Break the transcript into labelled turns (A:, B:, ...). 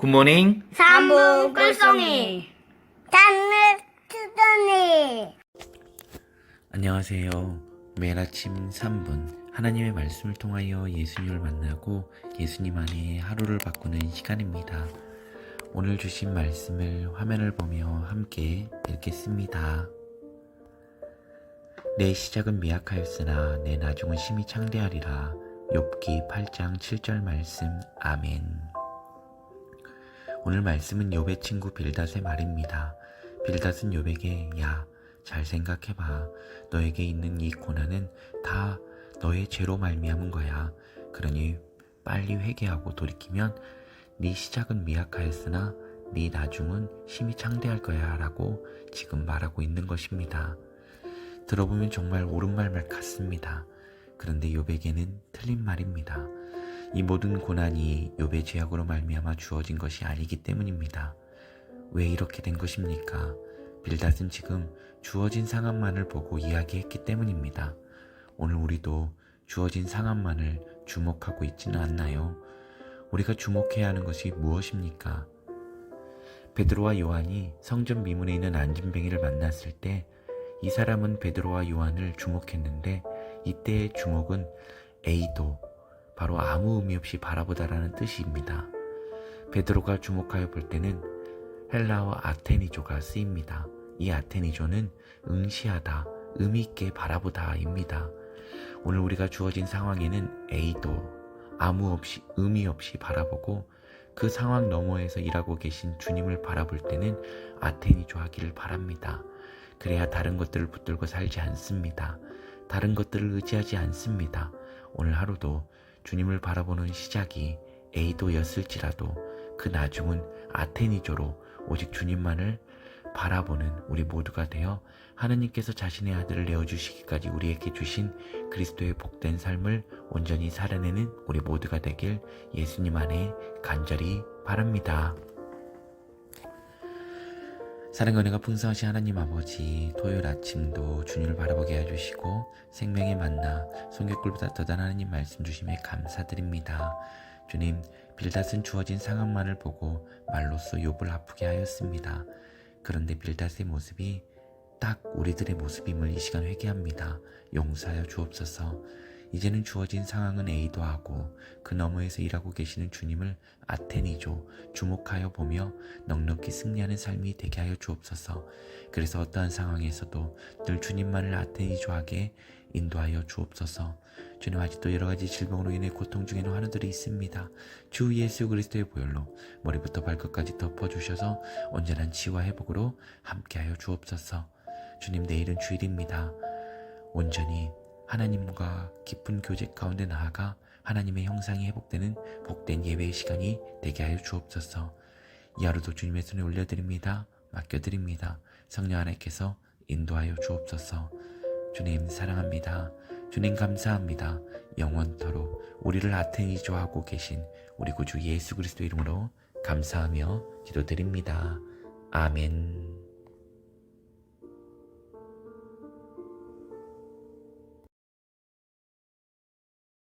A: 굿모닝.
B: 삼분 꿀송이 단물 투don이
A: 안녕하세요. 매일 아침 3분 하나님의 말씀을 통하여 예수님을 만나고 예수님 안에 하루를 바꾸는 시간입니다. 오늘 주신 말씀을 화면을 보며 함께 읽겠습니다. 내 시작은 미약하였으나 내 나중은 심히 창대하리라. 욥기 8장 7절 말씀. 아멘. 오늘 말씀은 욥의 친구 빌닷의 말입니다. 빌닷은 욥에게 야, 잘 생각해봐. 너에게 있는 이 고난은 다 너의 죄로 말미암은 거야. 그러니 빨리 회개하고 돌이키면 네 시작은 미약하였으나 네 나중은 심히 창대할 거야 라고 지금 말하고 있는 것입니다. 들어보면 정말 옳은 말 같습니다. 그런데 욥에게는 틀린 말입니다. 이 모든 고난이 욥의 죄악으로 말미암아 주어진 것이 아니기 때문입니다. 왜 이렇게 된 것입니까? 빌닷은 지금 주어진 상황만을 보고 이야기했기 때문입니다. 오늘 우리도 주어진 상황만을 주목하고 있지는 않나요? 우리가 주목해야 하는 것이 무엇입니까? 베드로와 요한이 성전 미문에 있는 안진뱅이를 만났을 때 이 사람은 베드로와 요한을 주목했는데 이때의 주목은 에이도 바로 아무 의미 없이 바라보다라는 뜻입니다. 베드로가 주목하여 볼 때는 헬라어 아테니조가 쓰입니다. 이 아테니조는 응시하다, 의미 있게 바라보다입니다. 오늘 우리가 주어진 상황에는 A도 아무 없이 의미 없이 바라보고 그 상황 너머에서 일하고 계신 주님을 바라볼 때는 아테니조 하기를 바랍니다. 그래야 다른 것들을 붙들고 살지 않습니다. 다른 것들을 의지하지 않습니다. 오늘 하루도 주님을 바라보는 시작이 A도였을지라도 그 나중은 아테니조로 오직 주님만을 바라보는 우리 모두가 되어 하느님께서 자신의 아들을 내어주시기까지 우리에게 주신 그리스도의 복된 삶을 온전히 살아내는 우리 모두가 되길 예수님 안에 간절히 바랍니다. 사랑과 은혜가 풍성하신 하나님 아버지 토요일 아침도 주님을 바라보게 해주시고 생명의 만나 손객꿀보다 더단 하나님 말씀 주심에 감사드립니다. 주님 빌닷은 주어진 상황만을 보고 말로써 욥을 아프게 하였습니다. 그런데 빌닷의 모습이 딱 우리들의 모습임을 이 시간 회개합니다. 용서하여 주옵소서. 이제는 주어진 상황은 A도 하고 그 너머에서 일하고 계시는 주님을 아테니조 주목하여 보며 넉넉히 승리하는 삶이 되게 하여 주옵소서. 그래서 어떠한 상황에서도 늘 주님만을 아테니조하게 인도하여 주옵소서. 주님 아직도 여러 가지 질병으로 인해 고통 중에는 환우들이 있습니다. 주 예수 그리스도의 보혈로 머리부터 발끝까지 덮어 주셔서 온전한 치유와 회복으로 함께하여 주옵소서. 주님 내일은 주일입니다. 온전히 하나님과 깊은 교제 가운데 나아가 하나님의 형상이 회복되는 복된 예배의 시간이 되게 하여 주옵소서. 이 하루도 주님의 손에 올려드립니다. 맡겨드립니다. 성령 하나님께서 인도하여 주옵소서. 주님 사랑합니다. 주님 감사합니다. 영원토록 우리를 아테니조하고 계신 우리 구주 예수 그리스도 이름으로 감사하며 기도드립니다. 아멘.